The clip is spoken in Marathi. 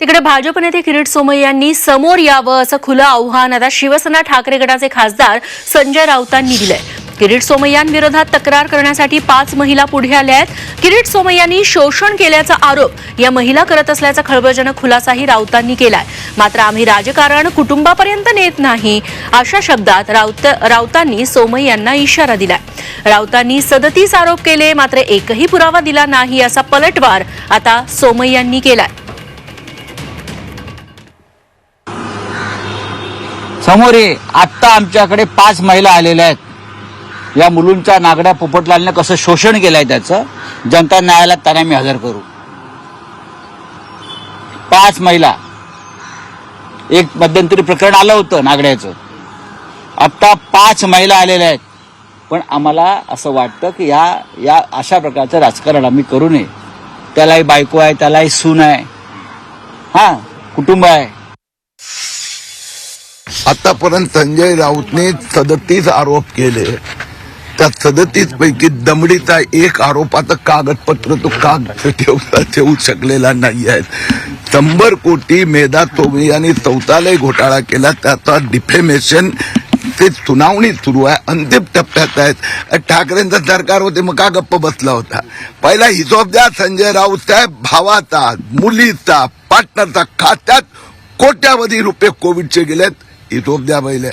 तिकडे भाजप नेते किरीट सोमय्या यांनी समोर यावं असं खुलं आव्हान आता शिवसेना ठाकरे गटाचे खासदार संजय राऊतांनी दिलंय. किरीट सोमय्यांविरोधात तक्रार करण्यासाठी पाच महिला पुढे आल्या आहेत. किरीट सोमय्यांनी शोषण केल्याचा आरोप या महिला करत असल्याचा खळबळजनक खुलासाही राऊतांनी केलाय. मात्र आम्ही राजकारण कुटुंबापर्यंत नेत नाही अशा शब्दात राऊत राऊतांनी सोमय्यांना इशारा दिलाय. राऊतांनी सदतीस आरोप केले मात्र एकही पुरावा दिला नाही असा पलटवार आता सोमय्यांनी केलाय. समोर ये आत्ता आमच्याकडे पाच महिला आलेल्या आहेत. या मुलूंच्या नागड्या पोपटलालने कसं शोषण केलंय त्याचं जनता न्यायालयात त्यांना मी हजर करू. पाच महिला. एक मध्यंतरी प्रकरण आलं होतं नागड्याचं. आत्ता पाच महिला आलेल्या आहेत. पण आम्हाला असं वाटतं की या या अशा प्रकारचं राजकारण आम्ही करू नये. त्यालाही बायको आहे त्यालाही सून आहे. हा कुटुंब आहे. आतापर्यंत संजय राऊतने सदतीस आरोप केले. त्या सदतीस पैकी दमडीचा एक आरोपाचं कागदपत्र तो कागद ठेवता ठेवू शकलेला नाही आहे शंभर कोटी मेधा तोमे यांनी शौचालय घोटाळा केला. त्याचा डिफेमेशन ते सुनावणी सुरू आहे. अंतिम टप्प्यात आहेत. ठाकरेंचं सरकार होते मग का गप्प बसला होता? पहिला हिशोब द्या संजय राऊत साहेब भावाचा मुलीचा पार्टनरचा खात्यात कोट्यावधी रुपये कोविडचे गेलेत. हिशोब द्या पहिले